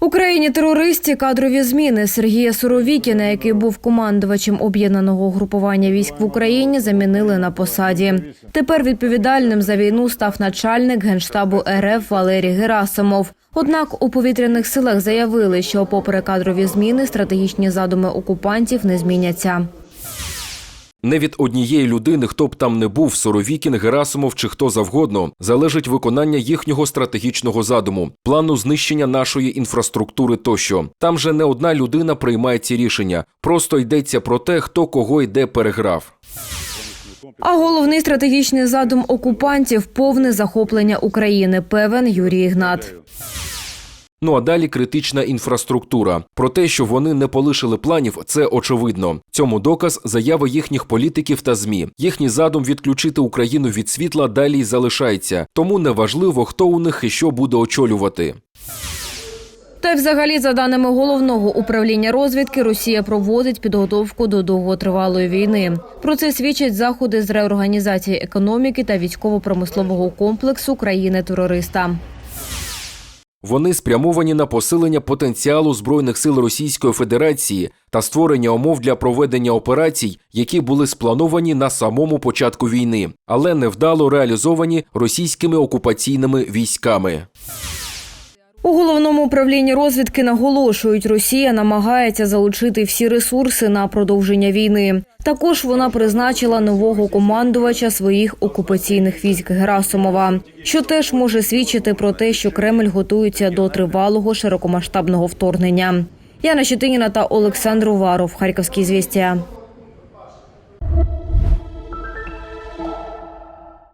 Україні терористі кадрові зміни Сергія Суровікіна, який був командувачем об'єднаного групування військ в Україні, замінили на посаді. Тепер відповідальним за війну став начальник генштабу РФ Валерій Герасимов. Однак у повітряних силах заявили, що, попри кадрові зміни, стратегічні задуми окупантів не зміняться. Не від однієї людини, хто б там не був, Соровікін, Герасимов чи хто завгодно, залежить виконання їхнього стратегічного задуму, плану знищення нашої інфраструктури тощо. Там же не одна людина приймає ці рішення. Просто йдеться про те, хто кого йде переграв. А головний стратегічний задум окупантів повне захоплення України. Певен Юрій Ігнат. Ну а далі критична інфраструктура. Про те, що вони не полишили планів, це очевидно. Цьому доказ заяви їхніх політиків та змі. Їхній задум відключити Україну від світла далі й залишається. Тому неважливо, хто у них і що буде очолювати. Та й взагалі, за даними головного управління розвідки, Росія проводить підготовку до довготривалої війни. Про це свідчать заходи з реорганізації економіки та військово-промислового комплексу країни-терориста. Вони спрямовані на посилення потенціалу збройних сил Російської Федерації та створення умов для проведення операцій, які були сплановані на самому початку війни, але невдало реалізовані російськими окупаційними військами. У головному управлінні розвідки наголошують, Росія намагається залучити всі ресурси на продовження війни. Також вона призначила нового командувача своїх окупаційних військ Герасимова, що теж може свідчити про те, що Кремль готується до тривалого широкомасштабного вторгнення. Яна Щетиніна та Олександр Уваров, Харківські звістя.